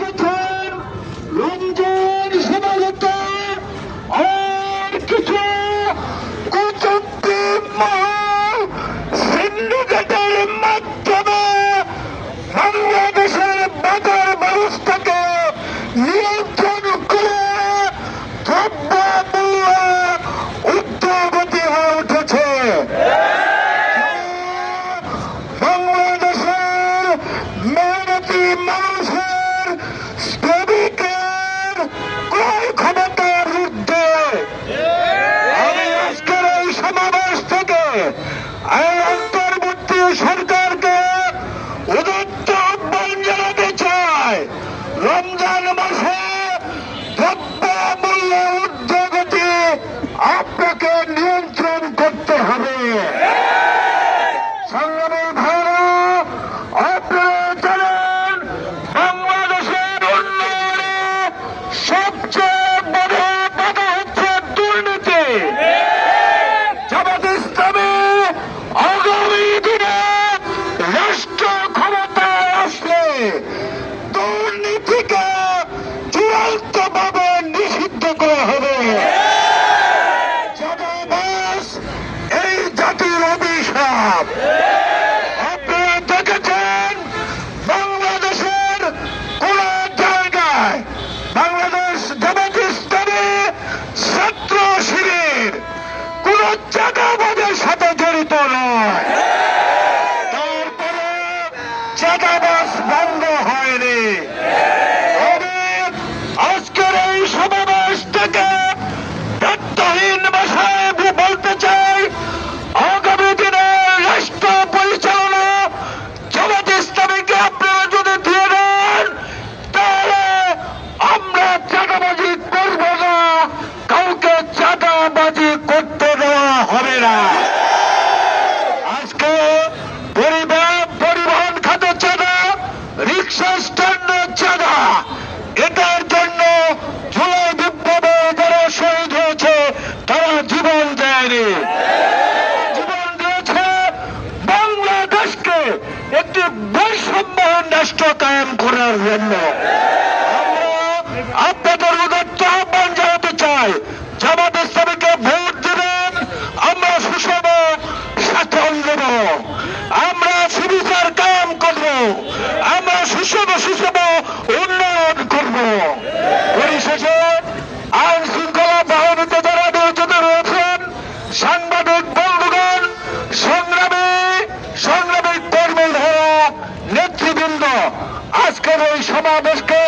দেখেছেন রমজান সমাগত। মাধ্যমে বাংলাদেশের বাজার ব্যবস্থাকে নিয়ন্ত্রণ শ্রমিকের ক্ষমতার বিরুদ্ধে আমি আজকের এই সমাবেশ থেকে এই অন্তর্বর্তী সরকারকে উদত্ত আহ্বান জানাতে চাই। রমজান মাসে দ্রব্য মূল্য উদ্যোগটি আপনাকে নিয়ন্ত্রণ করতে হবে সংগ্রামী ভাইরা আপনারা জানেন বাংলাদেশের উন্নয়নে সবচেয়ে বড় বাধা হচ্ছে দুর্নীতি। জামাত ইসলামী আগামী দিনে রাষ্ট্র ক্ষমতায় আসলে দুর্নীতিকে চূড়ান্ত ভাবে নিষিদ্ধ করা হবে। এই জাতির অভিশাপ। কোন চাঁদাবাজের সাথে জড়িত নয়। তারপরে চাঁদাবাজ বন্ধ হয়নি। না আজকে পরিবহন পরিবহন খাতে চাঁদা, রিক্সা স্ট্যান্ডের চাঁদা। এটার জন্য জুলাই বিপ্লবে যারা শহীদ হয়েছে, তারা জীবন দেয়নি। জীবন দিয়েছে বাংলাদেশকে একটি বৈষম্যহীন রাষ্ট্র কায়েম করার জন্য। আমরা আপনাদের উদাত্ত আহ্বান জানাতে চাই আমরা সুষম সুষম উন্নয়ন করব। পরিশেষে আইন শৃঙ্খলা বাহিনীতে যারা নিয়োজিত রয়েছেন, সাংবাদিক বন্ধুগণ, সংগ্রামী সংগ্রামী কর্মীধারা, নেতৃবৃন্দ, আজকের এই সমাবেশকে